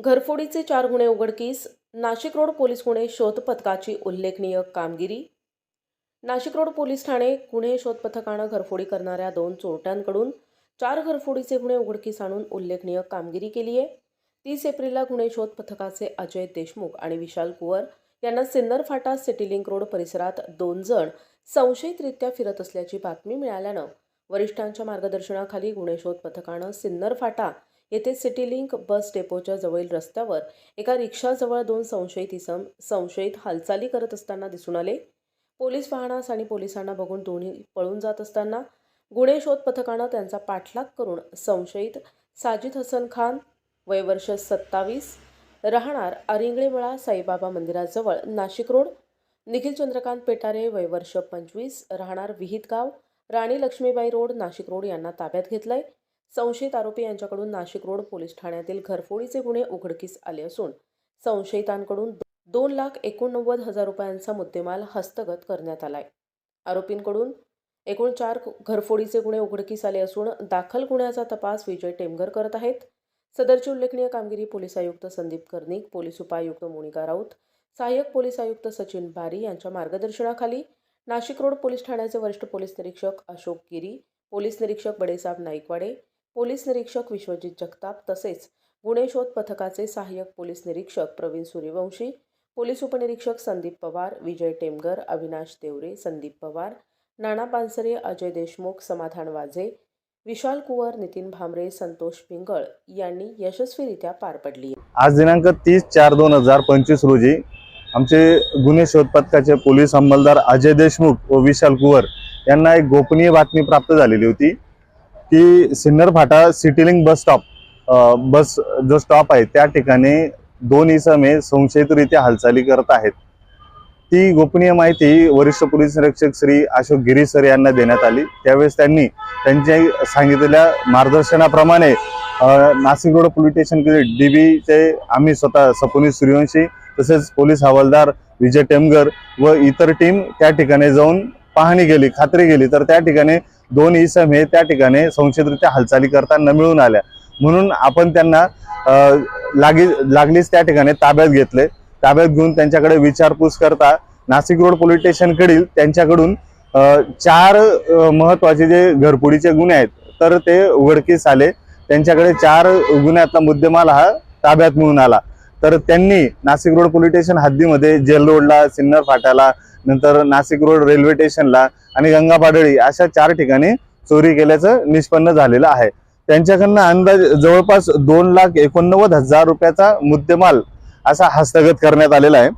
घरफोडीचे चार गुन्हे उघडकीस नाशिक रोड पोलीस गुन्हे शोध पथकाची उल्लेखनीय कामगिरी. नाशिक रोड पोलीस ठाणे गुन्हे शोध पथकानं घरफोडी करणाऱ्या दोन चोरट्यांकडून चार घरफोडीचे गुन्हे उघडकीस आणून उल्लेखनीय कामगिरी केली आहे. तीस एप्रिलला गुन्हे शोध पथकाचे अजय देशमुख आणि विशाल कुवर यांना सिन्नर फाटा सिटीलिंक रोड परिसरात दोन जण संशयितरित्या फिरत असल्याची बातमी मिळाल्यानं वरिष्ठांच्या मार्गदर्शनाखाली गुन्हे शोध पथकानं सिन्नर फाटा येथे सिटी लिंक बस डेपोच्या जवळील रस्त्यावर एका रिक्षाजवळ दोन संशयित इसम संशयित हालचाली करत असताना दिसून आले. पोलीस वाहनास आणि पोलिसांना बघून दोन्ही पळून जात असताना गुन्हे शोध पथकानं त्यांचा पाठलाग करून संशयित साजिद हसन खान वयवर्ष सत्तावीस राहणार अरिंगळेमळा साईबाबा मंदिराजवळ नाशिक रोड निखिल चंद्रकांत पेटारे वयवर्ष पंचवीस राहणार विहितगाव राणी लक्ष्मीबाई रोड नाशिक रोड यांना ताब्यात घेतलंय. संशयित आरोपी यांच्याकडून नाशिक रोड पोलीस ठाण्यातील घरफोडीचे गुन्हे उघडकीस आले असून संशयितांकडून दोन लाख एकोणनव्वद हजार रुपयांचा मुद्देमाल हस्तगत करण्यात आलाय. आरोपींकडून एकूण चार घरफोडीचे गुन्हे उघडकीस आले असून दाखल गुन्ह्याचा तपास विजय टेमघर करत आहेत. सदरची उल्लेखनीय कामगिरी पोलीस आयुक्त संदीप कर्णिक पोलीस उपायुक्त मोनिका राऊत सहाय्यक पोलीस आयुक्त सचिन बारी यांच्या मार्गदर्शनाखाली नाशिक रोड पोलीस ठाण्याचे वरिष्ठ पोलीस निरीक्षक अशोक गिरी पोलीस निरीक्षक बडेसाहेब नाईकवाडे पोलीस निरीक्षक विश्वजित जगताप तसेच गुन्हे शोध पथकाचे सहाय्यक पोलीस निरीक्षक प्रवीण सूर्यवंशी पोलीस उपनिरीक्षक संदीप पवार विजय टेमगर अविनाश देवरे संदीप पवार नाना पानसरे अजय देशमुख समाधान वाजे विशाल कुवर नितीन भामरे संतोष पिंगळ यांनी यशस्वीरित्या पार पडली. आज दिनांक तीस चार दोन हजार पंचवीस रोजी आमचे गुन्हे शोध पथकाचे पोलीस अंमलदार अजय देशमुख व विशाल कुवर यांना एक गोपनीय बातमी प्राप्त झालेली होती. की सिन्नर फाटा सिटीलिंग बस स्टॉप बस जो स्टॉप आहे त्या ठिकाणी दोन इसमे संशयितरित्या हालचाली करत आहेत. ती गोपनीय माहिती वरिष्ठ पोलीस निरीक्षक श्री अशोक गिरी सर यांना देण्यात आली. त्यावेळेस त्यांनी त्यांच्या सांगितलेल्या मार्गदर्शनाप्रमाणे नाशिक रोड पोलीस स्टेशन डीबीचे आम्ही स्वतः सपोनी सूर्यवंशी तसेच पोलीस हवालदार विजय टेमगर व इतर टीम त्या ठिकाणी जाऊन पाहणी केली खात्री केली. तर त्या ठिकाणी दोन इसम हे त्या ठिकाणी संशयितरित्या हालचाली करताना मिळून आल्या. म्हणून आपण त्यांना लागी लागलीच त्या ठिकाणी ताब्यात घेतले. ताब्यात घेऊन त्यांच्याकडे विचारपूस करता नाशिक रोड पोलीस स्टेशनकडील त्यांच्याकडून चार महत्त्वाचे जे घरपुडीचे गुन्हे आहेत तर ते उघडकीस आले. त्यांच्याकडे चार गुन्ह्यातला मुद्देमाल हा ताब्यात मिळून आला. तर त्यांनी नाशिक रोड पोलीस स्टेशन हद्दीमध्ये जेल रोडला सिन्नर फाट्याला नंतर नाशिक रोड रेल्वे स्टेशनला आणि गंगापाडळी अशा चार ठिकाणी चोरी केल्याचं निष्पन्न झालेलं आहे. त्यांच्याकडनं अंदाज जवळपास दोन लाख एकोणनव्वद हजार रुपयाचा मुद्देमाल असा हस्तगत करण्यात आलेला आहे.